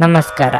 ನಮಸ್ಕಾರ.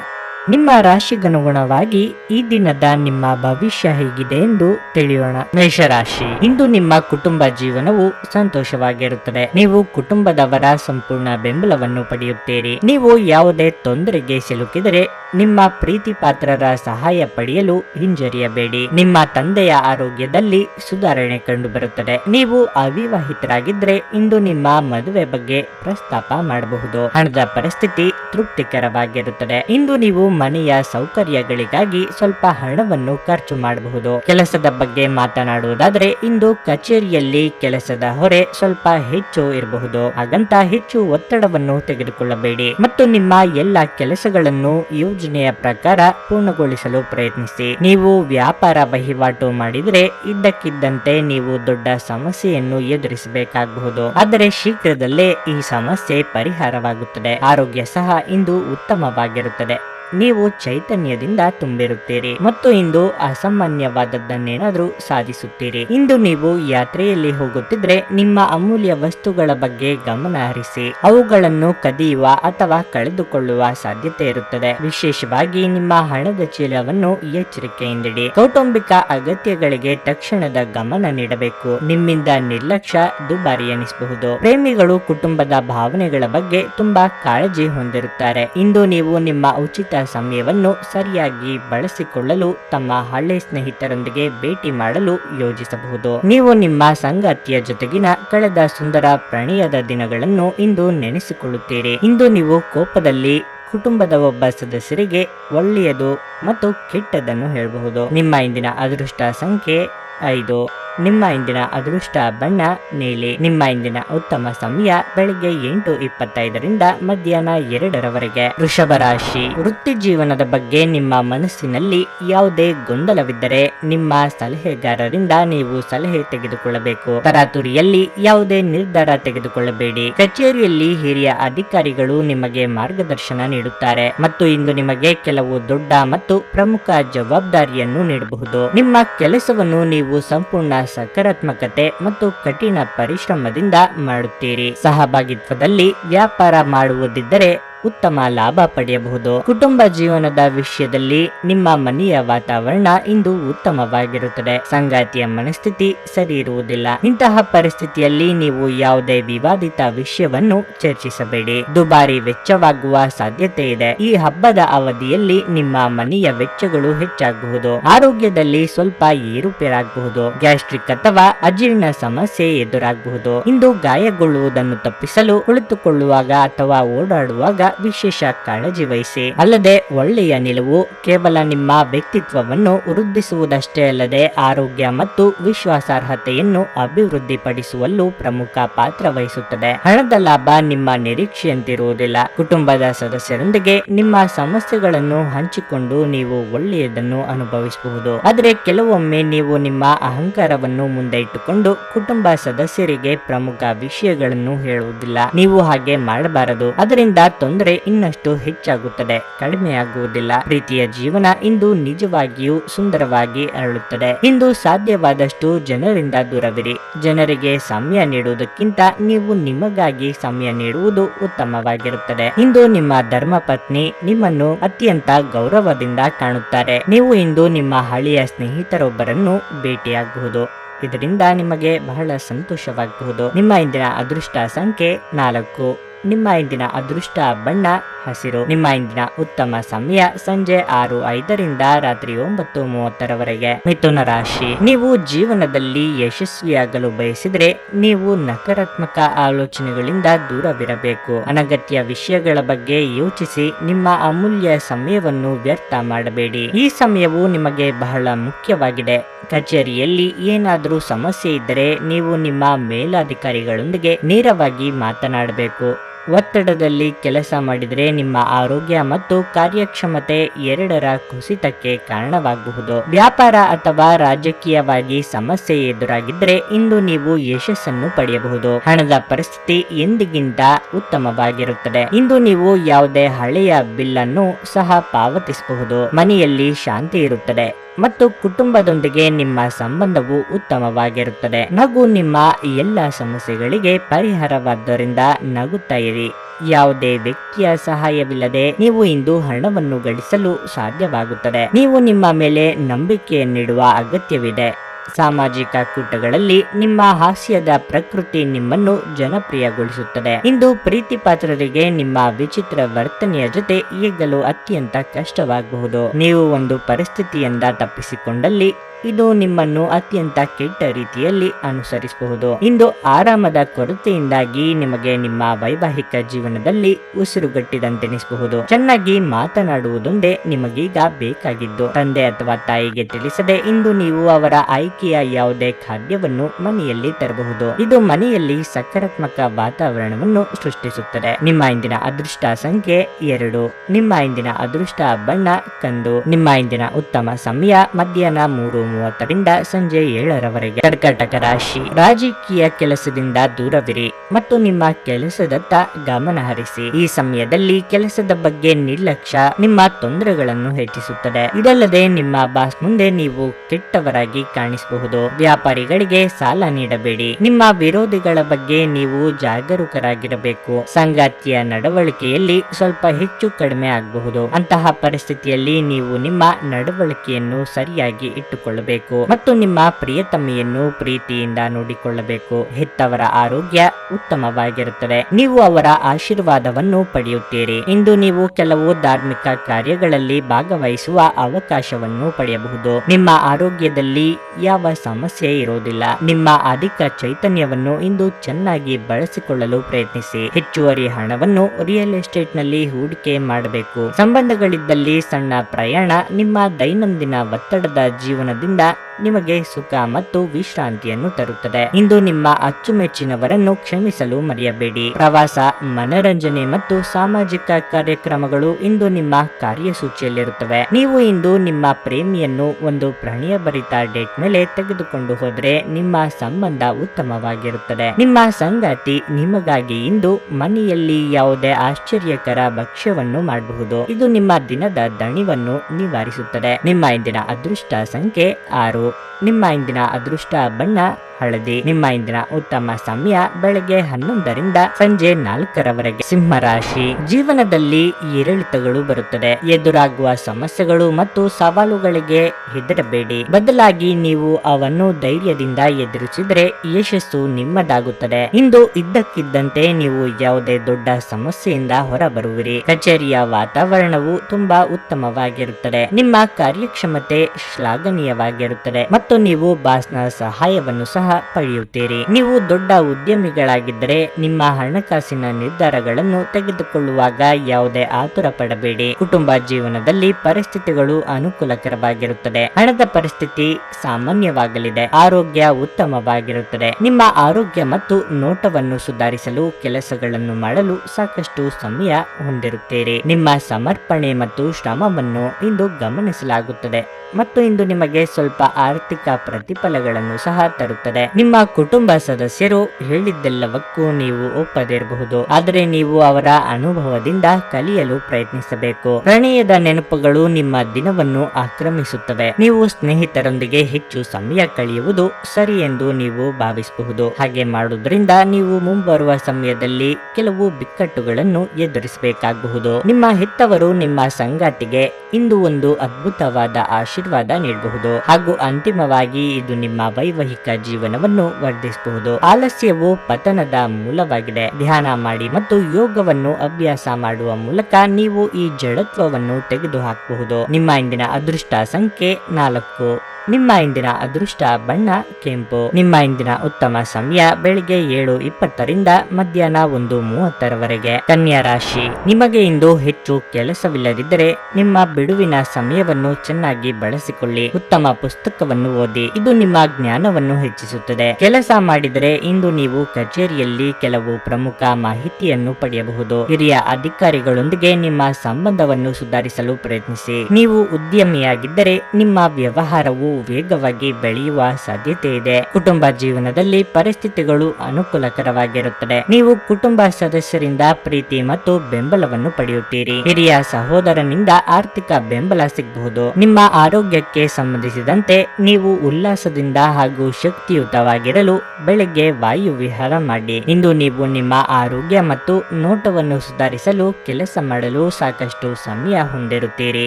ನಿಮ್ಮ ರಾಶಿಗನುಗುಣವಾಗಿ ಈ ದಿನದ ನಿಮ್ಮ ಭವಿಷ್ಯ ಹೇಗಿದೆ ಎಂದು ತಿಳಿಯೋಣ. ಮೇಷರಾಶಿ. ಇಂದು ನಿಮ್ಮ ಕುಟುಂಬ ಜೀವನವು ಸಂತೋಷವಾಗಿರುತ್ತದೆ. ನೀವು ಕುಟುಂಬದವರ ಸಂಪೂರ್ಣ ಬೆಂಬಲವನ್ನು ಪಡೆಯುತ್ತೀರಿ. ನೀವು ಯಾವುದೇ ತೊಂದರೆಗೆ ಸಿಲುಕಿದರೆ ನಿಮ್ಮ ಪ್ರೀತಿ ಪಾತ್ರರ ಸಹಾಯ ಪಡೆಯಲು ಹಿಂಜರಿಯಬೇಡಿ. ನಿಮ್ಮ ತಂದೆಯ ಆರೋಗ್ಯದಲ್ಲಿ ಸುಧಾರಣೆ ಕಂಡುಬರುತ್ತದೆ. ನೀವು ಅವಿವಾಹಿತರಾಗಿದ್ರೆ ಇಂದು ನಿಮ್ಮ ಮದುವೆ ಬಗ್ಗೆ ಪ್ರಸ್ತಾಪ ಮಾಡಬಹುದು. ಹಣದ ಪರಿಸ್ಥಿತಿ ತೃಪ್ತಿಕರವಾಗಿರುತ್ತದೆ. ಇಂದು ನೀವು ಮನೆಯ ಸೌಕರ್ಯಗಳಿಗಾಗಿ ಸ್ವಲ್ಪ ಹಣವನ್ನು ಖರ್ಚು ಮಾಡಬಹುದು. ಕೆಲಸದ ಬಗ್ಗೆ ಮಾತನಾಡುವುದಾದ್ರೆ, ಇಂದು ಕಚೇರಿಯಲ್ಲಿ ಕೆಲಸದ ಹೊರೆ ಸ್ವಲ್ಪ ಹೆಚ್ಚು ಇರಬಹುದು. ಹಾಗಂತ ಹೆಚ್ಚು ಒತ್ತಡವನ್ನು ತೆಗೆದುಕೊಳ್ಳಬೇಡಿ. ಮತ್ತು ನಿಮ್ಮ ಎಲ್ಲ ಕೆಲಸಗಳನ್ನು ಯೋಜನೆಯ ಪ್ರಕಾರ ಪೂರ್ಣಗೊಳಿಸಲು ಪ್ರಯತ್ನಿಸಿ. ನೀವು ವ್ಯಾಪಾರ ವಹಿವಾಟು ಮಾಡಿದರೆ, ಇದ್ದಕ್ಕಿದ್ದಂತೆ ನೀವು ದೊಡ್ಡ ಸಮಸ್ಯೆಯನ್ನು ಎದುರಿಸಬೇಕಾಗಬಹುದು. ಆದರೆ ಶೀಘ್ರದಲ್ಲೇ ಈ ಸಮಸ್ಯೆ ಪರಿಹಾರವಾಗುತ್ತದೆ. ಆರೋಗ್ಯ ಸಹ ಇಂದು ಉತ್ತಮವಾಗಿರುತ್ತದೆ. ನೀವು ಚೈತನ್ಯದಿಂದ ತುಂಬಿರುತ್ತೀರಿ ಮತ್ತು ಇಂದು ಅಸಾಮಾನ್ಯವಾದದ್ದನ್ನೇನಾದ್ರೂ ಸಾಧಿಸುತ್ತೀರಿ. ಇಂದು ನೀವು ಯಾತ್ರೆಯಲ್ಲಿ ಹೋಗುತ್ತಿದ್ರೆ ನಿಮ್ಮ ಅಮೂಲ್ಯ ವಸ್ತುಗಳ ಬಗ್ಗೆ ಗಮನ ಹರಿಸಿ, ಅವುಗಳನ್ನು ಕದಿಯುವ ಅಥವಾ ಕಳೆದುಕೊಳ್ಳುವ ಸಾಧ್ಯತೆ ಇರುತ್ತದೆ. ವಿಶೇಷವಾಗಿ ನಿಮ್ಮ ಹಣದ ಚೀಲವನ್ನು ಎಚ್ಚರಿಕೆಯಿಂದಿಡಿ. ಕೌಟುಂಬಿಕ ಅಗತ್ಯಗಳಿಗೆ ತಕ್ಷಣದ ಗಮನ ನೀಡಬೇಕು. ನಿಮ್ಮಿಂದ ನಿರ್ಲಕ್ಷ್ಯ ದುಬಾರಿ ಎನಿಸಬಹುದು ಪ್ರೇಮಿಗಳು ಕುಟುಂಬದ ಭಾವನೆಗಳ ಬಗ್ಗೆ ತುಂಬಾ ಕಾಳಜಿ ಹೊಂದಿರುತ್ತಾರೆ. ಇಂದು ನೀವು ನಿಮ್ಮ ಉಚಿತ ಸಮಯವನ್ನು ಸರಿಯಾಗಿ ಬಳಸಿಕೊಳ್ಳಲು ತಮ್ಮ ಹಳೆ ಸ್ನೇಹಿತರೊಂದಿಗೆ ಭೇಟಿ ಮಾಡಲು ಯೋಜಿಸಬಹುದು. ನೀವು ನಿಮ್ಮ ಸಂಗಾತಿಯ ಜೊತೆಗಿನ ಕಳೆದ ಸುಂದರ ಪ್ರಣಯದ ದಿನಗಳನ್ನು ಇಂದು ನೆನೆಸಿಕೊಳ್ಳುತ್ತೀರಿ. ಇಂದು ನೀವು ಕೋಪದಲ್ಲಿ ಕುಟುಂಬದ ಒಬ್ಬ ಸದಸ್ಯರಿಗೆ ಒಳ್ಳೆಯದು ಮತ್ತು ಕೆಟ್ಟದನ್ನು ಹೇಳಬಹುದು. ನಿಮ್ಮ ಇಂದಿನ ಅದೃಷ್ಟ ಸಂಖ್ಯೆ ಐದು. ನಿಮ್ಮ ಇಂದಿನ ಅದೃಷ್ಟ ಬಣ್ಣ, ನೀಲಿ. ನಿಮ್ಮ ಇಂದಿನ ಉತ್ತಮ ಸಮಯ ಬೆಳಿಗ್ಗೆ ಎಂಟು ಇಪ್ಪತ್ತೈದರಿಂದ ಮಧ್ಯಾಹ್ನ ಎರಡರವರೆಗೆ. ವೃಷಭ ರಾಶಿ. ವೃತ್ತಿ ಜೀವನದ ಬಗ್ಗೆ ನಿಮ್ಮ ಮನಸ್ಸಿನಲ್ಲಿ ಯಾವುದೇ ಗೊಂದಲವಿದ್ದರೆ ನಿಮ್ಮ ಸಲಹೆಗಾರರಿಂದ ನೀವು ಸಲಹೆ ತೆಗೆದುಕೊಳ್ಳಬೇಕು. ತರಾತುರಿಯಲ್ಲಿ ಯಾವುದೇ ನಿರ್ಧಾರ ತೆಗೆದುಕೊಳ್ಳಬೇಡಿ. ಕಚೇರಿಯಲ್ಲಿ ಹಿರಿಯ ಅಧಿಕಾರಿಗಳು ನಿಮಗೆ ಮಾರ್ಗದರ್ಶನ ನೀಡುತ್ತಾರೆ ಮತ್ತು ಇಂದು ನಿಮಗೆ ಕೆಲವು ದೊಡ್ಡ ಮತ್ತು ಪ್ರಮುಖ ಜವಾಬ್ದಾರಿಯನ್ನು ನೀಡಬಹುದು. ನಿಮ್ಮ ಕೆಲಸವನ್ನು ನೀವು ಸಂಪೂರ್ಣ ಸಕಾರಾತ್ಮಕತೆ ಮತ್ತು ಕಠಿಣ ಪರಿಶ್ರಮದಿಂದ ಮಾಡುತ್ತೀರಿ. ಸಹಭಾಗಿತ್ವದಲ್ಲಿ ವ್ಯಾಪಾರ ಮಾಡುವುದಿದ್ದರೆ ಉತ್ತಮ ಲಾಭ ಪಡೆಯಬಹುದು. ಕುಟುಂಬ ಜೀವನದ ವಿಷಯದಲ್ಲಿ ನಿಮ್ಮ ಮನೆಯ ವಾತಾವರಣ ಇಂದು ಉತ್ತಮವಾಗಿರುತ್ತದೆ. ಸಂಗಾತಿಯ ಮನಸ್ಥಿತಿ ಸರಿ ಇರುವುದಿಲ್ಲ. ಇಂತಹ ಪರಿಸ್ಥಿತಿಯಲ್ಲಿ ನೀವು ಯಾವುದೇ ವಿವಾದಿತ ವಿಷಯವನ್ನು ಚರ್ಚಿಸಬೇಡಿ. ದುಬಾರಿ ವೆಚ್ಚವಾಗುವ ಸಾಧ್ಯತೆ ಇದೆ. ಈ ಹಬ್ಬದ ಅವಧಿಯಲ್ಲಿ ನಿಮ್ಮ ಮನೆಯ ವೆಚ್ಚಗಳು ಹೆಚ್ಚಾಗಬಹುದು. ಆರೋಗ್ಯದಲ್ಲಿ ಸ್ವಲ್ಪ ಏರುಪೇರಾಗಬಹುದು. ಗ್ಯಾಸ್ಟ್ರಿಕ್ ಅಥವಾ ಅಜೀರ್ಣ ಸಮಸ್ಯೆ ಎದುರಾಗಬಹುದು. ಇಂದು ಗಾಯಗೊಳ್ಳುವುದನ್ನು ತಪ್ಪಿಸಲು ಕುಳಿತುಕೊಳ್ಳುವಾಗ ಅಥವಾ ಓಡಾಡುವಾಗ ವಿಶೇಷ ಕಾಳಜಿ ವಹಿಸಿ. ಅಲ್ಲದೆ ಒಳ್ಳೆಯ ನಿಲುವು ಕೇವಲ ನಿಮ್ಮ ವ್ಯಕ್ತಿತ್ವವನ್ನು ವೃದ್ಧಿಸುವುದಷ್ಟೇ ಅಲ್ಲದೆ ಆರೋಗ್ಯ ಮತ್ತು ವಿಶ್ವಾಸಾರ್ಹತೆಯನ್ನು ಅಭಿವೃದ್ಧಿಪಡಿಸುವಲ್ಲೂ ಪ್ರಮುಖ ಪಾತ್ರ ವಹಿಸುತ್ತದೆ. ಹಣದ ಲಾಭ ನಿಮ್ಮ ನಿರೀಕ್ಷೆಯಂತಿರುವುದಿಲ್ಲ. ಕುಟುಂಬದ ಸದಸ್ಯರೊಂದಿಗೆ ನಿಮ್ಮ ಸಮಸ್ಯೆಗಳನ್ನು ಹಂಚಿಕೊಂಡು ನೀವು ಒಳ್ಳೆಯದನ್ನು ಅನುಭವಿಸಬಹುದು. ಆದರೆ ಕೆಲವೊಮ್ಮೆ ನೀವು ನಿಮ್ಮ ಅಹಂಕಾರವನ್ನು ಮುಂದೆ ಇಟ್ಟುಕೊಂಡು ಕುಟುಂಬ ಸದಸ್ಯರಿಗೆ ಪ್ರಮುಖ ವಿಷಯಗಳನ್ನು ಹೇಳುವುದಿಲ್ಲ. ನೀವು ಹಾಗೆ ಮಾಡಬಾರದು. ಅದರಿಂದ ತೊಂದರೆ ಇನ್ನಷ್ಟು ಹೆಚ್ಚಾಗುತ್ತದೆ, ಕಡಿಮೆಯಾಗುವುದಿಲ್ಲ. ಪ್ರೀತಿಯ ಜೀವನ ಇಂದು ನಿಜವಾಗಿಯೂ ಸುಂದರವಾಗಿ ಅರಳುತ್ತದೆ. ಇಂದು ಸಾಧ್ಯವಾದಷ್ಟು ಜನರಿಂದ ದೂರವಿರಿ. ಜನರಿಗೆ ಸಮಯ ನೀಡುವುದಕ್ಕಿಂತ ನೀವು ನಿಮಗಾಗಿ ಸಮಯ ನೀಡುವುದು ಉತ್ತಮವಾಗಿರುತ್ತದೆ. ಇಂದು ನಿಮ್ಮ ಧರ್ಮಪತ್ನಿ ನಿಮ್ಮನ್ನು ಅತ್ಯಂತ ಗೌರವದಿಂದ ಕಾಣುತ್ತಾರೆ. ನೀವು ಇಂದು ನಿಮ್ಮ ಹಳೆಯ ಸ್ನೇಹಿತರೊಬ್ಬರನ್ನು ಭೇಟಿಯಾಗಬಹುದು ಇದರಿಂದ ನಿಮಗೆ ಬಹಳ ಸಂತೋಷವಾಗಬಹುದು ನಿಮ್ಮ ಇಂದಿನ ಅದೃಷ್ಟ ಸಂಖ್ಯೆ ನಾಲ್ಕು. ನಿಮ್ಮ ಇಂದಿನ ಅದೃಷ್ಟ ಬಣ್ಣ, ಹಸಿರು. ನಿಮ್ಮ ಇಂದಿನ ಉತ್ತಮ ಸಮಯ ಸಂಜೆ ಆರು ಐದರಿಂದ ರಾತ್ರಿ ಒಂಬತ್ತು ಮೂವತ್ತರವರೆಗೆ. ಮಿಥುನ ರಾಶಿ. ನೀವು ಜೀವನದಲ್ಲಿ ಯಶಸ್ವಿಯಾಗಲು ಬಯಸಿದ್ರೆ ನೀವು ನಕಾರಾತ್ಮಕ ಆಲೋಚನೆಗಳಿಂದ ದೂರವಿರಬೇಕು. ಅನಗತ್ಯ ವಿಷಯಗಳ ಬಗ್ಗೆ ಯೋಚಿಸಿ ನಿಮ್ಮ ಅಮೂಲ್ಯ ಸಮಯವನ್ನು ವ್ಯರ್ಥ ಮಾಡಬೇಡಿ. ಈ ಸಮಯವು ನಿಮಗೆ ಬಹಳ ಮುಖ್ಯವಾಗಿದೆ. ಕಚೇರಿಯಲ್ಲಿ ಏನಾದರೂ ಸಮಸ್ಯೆ ಇದ್ದರೆ ನೀವು ನಿಮ್ಮ ಮೇಲಾಧಿಕಾರಿಗಳೊಂದಿಗೆ ನೇರವಾಗಿ ಮಾತನಾಡಬೇಕು. ಒತ್ತಡದಲ್ಲಿ ಕೆಲಸ ಮಾಡಿದರೆ ನಿಮ್ಮ ಆರೋಗ್ಯ ಮತ್ತು ಕಾರ್ಯಕ್ಷಮತೆ ಎರಡರ ಕುಸಿತಕ್ಕೆ ಕಾರಣವಾಗಬಹುದು. ವ್ಯಾಪಾರ ಅಥವಾ ರಾಜಕೀಯವಾಗಿ ಸಮಸ್ಯೆ ಎದುರಾಗಿದ್ದರೆ ಇಂದು ನೀವು ಯಶಸ್ಸನ್ನು ಪಡೆಯಬಹುದು. ಹಣದ ಪರಿಸ್ಥಿತಿ ಎಂದಿಗಿಂತ ಉತ್ತಮವಾಗಿರುತ್ತದೆ. ಇಂದು ನೀವು ಯಾವುದೇ ಹಳೆಯ ಬಿಲ್ಲನ್ನು ಸಹ ಪಾವತಿಸಬಹುದು. ಮನೆಯಲ್ಲಿ ಶಾಂತಿ ಇರುತ್ತದೆ. ಮತ್ತು ಕುಟುಂಬದೊಂದಿಗೆ ನಿಮ್ಮ ಸಂಬಂಧವು ಉತ್ತಮವಾಗಿರುತ್ತದೆ. ನಗು ನಿಮ್ಮ ಎಲ್ಲ ಸಮಸ್ಯೆಗಳಿಗೆ ಪರಿಹಾರವಾದ್ದರಿಂದ ನಗುತ್ತಾ ಇರಿ. ಯಾವುದೇ ವ್ಯಕ್ತಿಯ ಸಹಾಯವಿಲ್ಲದೆ ನೀವು ಇಂದು ಹಣವನ್ನು ಗಳಿಸಲು ಸಾಧ್ಯವಾಗುತ್ತದೆ. ನೀವು ನಿಮ್ಮ ಮೇಲೆ ನಂಬಿಕೆಯನ್ನಿಡುವ ಅಗತ್ಯವಿದೆ. ಸಾಮಾಜಿಕ ಕೂಟಗಳಲ್ಲಿ ನಿಮ್ಮ ಹಾಸ್ಯದ ಪ್ರಕೃತಿ ನಿಮ್ಮನ್ನು ಜನಪ್ರಿಯಗೊಳಿಸುತ್ತದೆ. ಇಂದು ಪ್ರೀತಿ ಪಾತ್ರರಿಗೆ ನಿಮ್ಮ ವಿಚಿತ್ರ ವರ್ತನೆಯ ಜೊತೆ ಈಗಲೂ ಅತ್ಯಂತ ಕಷ್ಟವಾಗಬಹುದು. ನೀವು ಒಂದು ಪರಿಸ್ಥಿತಿಯಿಂದ ತಪ್ಪಿಸಿಕೊಂಡಲ್ಲಿ ಇದು ನಿಮ್ಮನ್ನು ಅತ್ಯಂತ ಕೆಟ್ಟ ರೀತಿಯಲ್ಲಿ ಅನುಸರಿಸಬಹುದು. ಇಂದು ಆರಾಮದ ಕೊರತೆಯಿಂದಾಗಿ ನಿಮಗೆ ನಿಮ್ಮ ವೈವಾಹಿಕ ಜೀವನದಲ್ಲಿ ಉಸಿರುಗಟ್ಟಿದಂತೆನಿಸಬಹುದು. ಚೆನ್ನಾಗಿ ಮಾತನಾಡುವುದೊಂದೇ ನಿಮಗೀಗ ಬೇಕಾಗಿದ್ದು. ತಂದೆ ಅಥವಾ ತಾಯಿಗೆ ತಿಳಿಸದೆ ಇಂದು ನೀವು ಅವರ ಆಯ್ಕೆಯ ಯಾವುದೇ ಖಾದ್ಯವನ್ನು ಮನೆಯಲ್ಲಿ ತರಬಹುದು. ಇದು ಮನೆಯಲ್ಲಿ ಸಕಾರಾತ್ಮಕ ವಾತಾವರಣವನ್ನು ಸೃಷ್ಟಿಸುತ್ತದೆ. ನಿಮ್ಮ ಇಂದಿನ ಅದೃಷ್ಟ ಸಂಖ್ಯೆ ಎರಡು. ನಿಮ್ಮ ಇಂದಿನ ಅದೃಷ್ಟ ಬಣ್ಣ ಕಂದು. ನಿಮ್ಮ ಇಂದಿನ ಉತ್ತಮ ಸಮಯ ಮಧ್ಯಾಹ್ನ ಮೂರು ಮೂವತ್ತರಿಂದ ಸಂಜೆ ಏಳರವರೆಗೆ ಕರ್ಕಾಟಕ ರಾಶಿ ರಾಜಕೀಯ ಕೆಲಸದಿಂದ ದೂರವಿರಿ. ಮತ್ತು ನಿಮ್ಮ ಕೆಲಸದತ್ತ ಗಮನ ಹರಿಸಿ ಈ ಸಮಯದಲ್ಲಿ ಕೆಲಸದ ಬಗ್ಗೆ ನಿರ್ಲಕ್ಷ್ಯ ನಿಮ್ಮ ತೊಂದರೆಗಳನ್ನು ಹೆಚ್ಚಿಸುತ್ತದೆ. ಇದಲ್ಲದೆ ನಿಮ್ಮ ಬಾಸ್ ಮುಂದೆ ನೀವು ಕೆಟ್ಟವರಾಗಿ ಕಾಣಿಸಬಹುದು. ವ್ಯಾಪಾರಿಗಳಿಗೆ ಸಾಲ ನೀಡಬೇಡಿ. ನಿಮ್ಮ ವಿರೋಧಿಗಳ ಬಗ್ಗೆ ನೀವು ಜಾಗರೂಕರಾಗಿರಬೇಕು. ಸಂಗಾತಿಯ ನಡವಳಿಕೆಯಲ್ಲಿ ಸ್ವಲ್ಪ ಹೆಚ್ಚು ಕಡಿಮೆ ಆಗಬಹುದು. ಅಂತಹ ಪರಿಸ್ಥಿತಿಯಲ್ಲಿ ನೀವು ನಿಮ್ಮ ನಡವಳಿಕೆಯನ್ನು ಸರಿಯಾಗಿ ಇಟ್ಟುಕೊಳ್ಳಬೇಕು ಮತ್ತು ನಿಮ್ಮ ಪ್ರಿಯತಮೆಯನ್ನು ಪ್ರೀತಿಯಿಂದ ನೋಡಿಕೊಳ್ಳಬೇಕು. ಹೆತ್ತವರ ಆರೋಗ್ಯ ಉತ್ತಮವಾಗಿರುತ್ತದೆ. ನೀವು ಅವರ ಆಶೀರ್ವಾದವನ್ನು ಪಡೆಯುತ್ತೀರಿ. ಇಂದು ನೀವು ಕೆಲವು ಧಾರ್ಮಿಕ ಕಾರ್ಯಗಳಲ್ಲಿ ಭಾಗವಹಿಸುವ ಅವಕಾಶವನ್ನು ಪಡೆಯಬಹುದು. ನಿಮ್ಮ ಆರೋಗ್ಯದಲ್ಲಿ ಯಾವ ಸಮಸ್ಯೆ ಇರುವುದಿಲ್ಲ. ನಿಮ್ಮ ಅಧಿಕ ಚೈತನ್ಯವನ್ನು ಇಂದು ಚೆನ್ನಾಗಿ ಬಳಸಿಕೊಳ್ಳಲು ಪ್ರಯತ್ನಿಸಿ. ಹೆಚ್ಚುವರಿ ಹಣವನ್ನು ರಿಯಲ್ ಎಸ್ಟೇಟ್ನಲ್ಲಿ ಹೂಡಿಕೆ ಮಾಡಬೇಕು. ಸಂಬಂಧಗಳಿದ್ದಲ್ಲಿ ಸಣ್ಣ ಪ್ರಯಾಣ ನಿಮ್ಮ ದೈನಂದಿನ ಒತ್ತಡದ ಜೀವನದಿಂದ ನಿಮಗೆ ಸುಖ ಮತ್ತು ವಿಶ್ರಾಂತಿಯನ್ನು ತರುತ್ತದೆ. ಇಂದು ನಿಮ್ಮ ಅಚ್ಚುಮೆಚ್ಚಿನವರನ್ನು ಕ್ಷಮಿಸಲು ಮರೆಯಬೇಡಿ. ಪ್ರವಾಸ, ಮನರಂಜನೆ ಮತ್ತು ಸಾಮಾಜಿಕ ಕಾರ್ಯಕ್ರಮಗಳು ಇಂದು ನಿಮ್ಮ ಕಾರ್ಯಸೂಚಿಯಲ್ಲಿರುತ್ತವೆ. ನೀವು ಇಂದು ನಿಮ್ಮ ಪ್ರೇಮಿಯನ್ನು ಒಂದು ಪ್ರಣಯಭರಿತ ಡೇಟ್ ಮೇಲೆ ತೆಗೆದುಕೊಂಡು ಹೋದ್ರೆ ನಿಮ್ಮ ಸಂಬಂಧ ಉತ್ತಮವಾಗಿರುತ್ತದೆ. ನಿಮ್ಮ ಸಂಗಾತಿ ನಿಮಗಾಗಿ ಇಂದು ಮನೆಯಲ್ಲಿ ಯಾವುದೇ ಆಶ್ಚರ್ಯಕರ ಭಕ್ಷ್ಯವನ್ನು ಮಾಡಬಹುದು. ಇದು ನಿಮ್ಮ ದಿನದ ದಣಿವನ್ನು ನಿವಾರಿಸುತ್ತದೆ. ನಿಮ್ಮ ಇಂದಿನ ಅದೃಷ್ಟ ಸಂಖ್ಯೆ ಆರು. ನಿಮ್ಮ ಇಂದಿನ ಅದೃಷ್ಟ ಬಣ್ಣ ಹಳದಿ. ನಿಮ್ಮ ಇಂದಿನ ಉತ್ತಮ ಸಮಯ ಬೆಳಗ್ಗೆ ಹನ್ನೊಂದರಿಂದ ಸಂಜೆ ನಾಲ್ಕರವರೆಗೆ. ಸಿಂಹರಾಶಿ ಜೀವನದಲ್ಲಿ ಏರಿಳಿತಗಳು ಬರುತ್ತದೆ. ಎದುರಾಗುವ ಸಮಸ್ಯೆಗಳು ಮತ್ತು ಸವಾಲುಗಳಿಗೆ ಹೆದರಬೇಡಿ. ಬದಲಾಗಿ ನೀವು ಅವನ್ನು ಧೈರ್ಯದಿಂದ ಎದುರಿಸಿದರೆ ಯಶಸ್ಸು ನಿಮ್ಮದಾಗುತ್ತದೆ. ಇಂದು ಇದ್ದಕ್ಕಿದ್ದಂತೆ ನೀವು ಯಾವುದೇ ದೊಡ್ಡ ಸಮಸ್ಯೆಯಿಂದ ಹೊರಬರುವಿರಿ. ಕಚೇರಿಯ ವಾತಾವರಣವು ತುಂಬಾ ಉತ್ತಮವಾಗಿರುತ್ತದೆ. ನಿಮ್ಮ ಕಾರ್ಯಕ್ಷಮತೆ ಶ್ಲಾಘನೀಯವಾಗಿರುತ್ತದೆ. ಮತ್ತು ನೀವು ಬಾಸ್ನ ಸಹಾಯವನ್ನು ಸಹ ಪಡೆಯುತ್ತೀರಿ. ನೀವು ದೊಡ್ಡ ಉದ್ಯಮಿಗಳಾಗಿದ್ದರೆ ನಿಮ್ಮ ಹಣಕಾಸಿನ ನಿರ್ಧಾರಗಳನ್ನು ತೆಗೆದುಕೊಳ್ಳುವಾಗ ಯಾವುದೇ ಆತುರ ಪಡಬೇಡಿ. ಕುಟುಂಬ ಜೀವನದಲ್ಲಿ ಪರಿಸ್ಥಿತಿಗಳು ಅನುಕೂಲಕರವಾಗಿರುತ್ತದೆ. ಹಣದ ಪರಿಸ್ಥಿತಿ ಸಾಮಾನ್ಯವಾಗಲಿದೆ. ಆರೋಗ್ಯ ಉತ್ತಮವಾಗಿರುತ್ತದೆ. ನಿಮ್ಮ ಆರೋಗ್ಯ ಮತ್ತು ನೋಟವನ್ನು ಸುಧಾರಿಸಲು ಕೆಲಸಗಳನ್ನು ಮಾಡಲು ಸಾಕಷ್ಟು ಸಮಯ ಹೊಂದಿರುತ್ತೀರಿ. ನಿಮ್ಮ ಸಮರ್ಪಣೆ ಮತ್ತು ಶ್ರಮವನ್ನು ಇಂದು ಗಮನಿಸಲಾಗುತ್ತದೆ ಮತ್ತು ಇಂದು ನಿಮಗೆ ಸ್ವಲ್ಪ ಆರ್ಥಿಕ ಪ್ರತಿಫಲಗಳನ್ನು ಸಹ ತರುತ್ತದೆ. ನಿಮ್ಮ ಕುಟುಂಬ ಸದಸ್ಯರು ಹೇಳಿದ್ದೆಲ್ಲವಕ್ಕೂ ನೀವು ಒಪ್ಪದಿರಬಹುದು. ಆದರೆ ನೀವು ಅವರ ಅನುಭವದಿಂದ ಕಲಿಯಲು ಪ್ರಯತ್ನಿಸಬೇಕು. ಪ್ರಣಯದ ನೆನಪುಗಳು ನಿಮ್ಮ ದಿನವನ್ನು ಆಕ್ರಮಿಸುತ್ತವೆ. ನೀವು ಸ್ನೇಹಿತರೊಂದಿಗೆ ಹೆಚ್ಚು ಸಮಯ ಕಳೆಯುವುದು ಸರಿ ಎಂದು ನೀವು ಭಾವಿಸಬಹುದು. ಹಾಗೆ ಮಾಡುವುದರಿಂದ ನೀವು ಮುಂಬರುವ ಸಮಯದಲ್ಲಿ ಕೆಲವು ಬಿಕ್ಕಟ್ಟುಗಳನ್ನು ಎದುರಿಸಬೇಕಾಗಬಹುದು. ನಿಮ್ಮ ಹೆತ್ತವರು ನಿಮ್ಮ ಸಂಗಾತಿಗೆ ಇಂದು ಒಂದು ಅದ್ಭುತವಾದ ಆಶೀರ್ವಾದ ನೀಡಬಹುದು. ಹಾಗೂ ಅಂತಿಮವಾಗಿ ಇದು ನಿಮ್ಮ ವೈವಾಹಿಕ ಜೀವನವನ್ನು ವರ್ಧಿಸಬಹುದು. ಆಲಸ್ಯವು ಪತನದ ಮೂಲವಾಗಿದೆ. ಧ್ಯಾನ ಮಾಡಿ ಮತ್ತು ಯೋಗವನ್ನು ಅಭ್ಯಾಸ ಮಾಡುವ ಮೂಲಕ ನೀವು ಈ ಜಡತ್ವವನ್ನು ತೆಗೆದುಹಾಕಬಹುದು. ನಿಮ್ಮ ಇಂದಿನ ಅದೃಷ್ಟ ಸಂಖ್ಯೆ ನಾಲ್ಕು. ನಿಮ್ಮ ಇಂದಿನ ಅದೃಷ್ಟ ಬಣ್ಣ ಕೆಂಪು ನಿಮ್ಮ ಇಂದಿನ ಉತ್ತಮ ಸಮಯ ಬೆಳಿಗ್ಗೆ ಏಳು ಇಪ್ಪತ್ತರಿಂದ ಮಧ್ಯಾಹ್ನ ಒಂದು ಮೂವತ್ತರವರೆಗೆ. ಕನ್ಯಾ ರಾಶಿ, ನಿಮಗೆ ಇಂದು ಹೆಚ್ಚು ಕೆಲಸವಿಲ್ಲದಿದ್ದರೆ ನಿಮ್ಮ ಬಿಡುವಿನ ಸಮಯವನ್ನು ಚೆನ್ನಾಗಿ ಬಳಸಿಕೊಳ್ಳಿ. ಉತ್ತಮ ಪುಸ್ತಕವನ್ನು ಓದಿ, ಇದು ನಿಮ್ಮ ಜ್ಞಾನವನ್ನು ಹೆಚ್ಚಿಸುತ್ತದೆ. ಕೆಲಸ ಮಾಡಿದರೆ ಇಂದು ನೀವು ಕಚೇರಿಯಲ್ಲಿ ಕೆಲವು ಪ್ರಮುಖ ಮಾಹಿತಿಯನ್ನು ಪಡೆಯಬಹುದು. ಹಿರಿಯ ಅಧಿಕಾರಿಗಳೊಂದಿಗೆ ನಿಮ್ಮ ಸಂಬಂಧವನ್ನು ಸುಧಾರಿಸಲು ಪ್ರಯತ್ನಿಸಿ. ನೀವು ಉದ್ಯಮಿಯಾಗಿದ್ದರೆ ನಿಮ್ಮ ವ್ಯವಹಾರವು ವೇಗವಾಗಿ ಬೆಳೆಯುವ ಸಾಧ್ಯತೆ ಇದೆ. ಕುಟುಂಬ ಜೀವನದಲ್ಲಿ ಪರಿಸ್ಥಿತಿಗಳು ಅನುಕೂಲಕರವಾಗಿರುತ್ತದೆ. ನೀವು ಕುಟುಂಬ ಸದಸ್ಯರಿಂದ ಪ್ರೀತಿ ಮತ್ತು ಬೆಂಬಲವನ್ನು ಪಡೆಯುತ್ತೀರಿ. ಹಿರಿಯ ಸಹೋದರನಿಂದ ಆರ್ಥಿಕ ಬೆಂಬಲ ಸಿಗಬಹುದು. ನಿಮ್ಮ ಆರೋಗ್ಯಕ್ಕೆ ಸಂಬಂಧಿಸಿದಂತೆ ನೀವು ಉಲ್ಲಾಸದಿಂದ ಹಾಗೂ ಶಕ್ತಿಯುತವಾಗಿರಲು ಬೆಳಗ್ಗೆ ವಾಯು ವಿಹಾರ ಮಾಡಿ. ಇಂದು ನೀವು ನಿಮ್ಮ ಆರೋಗ್ಯ ಮತ್ತು ನೋಟವನ್ನು ಸುಧಾರಿಸಲು ಕೆಲಸ ಮಾಡಲು ಸಾಕಷ್ಟು ಸಮಯ ಹೊಂದಿರುತ್ತೀರಿ.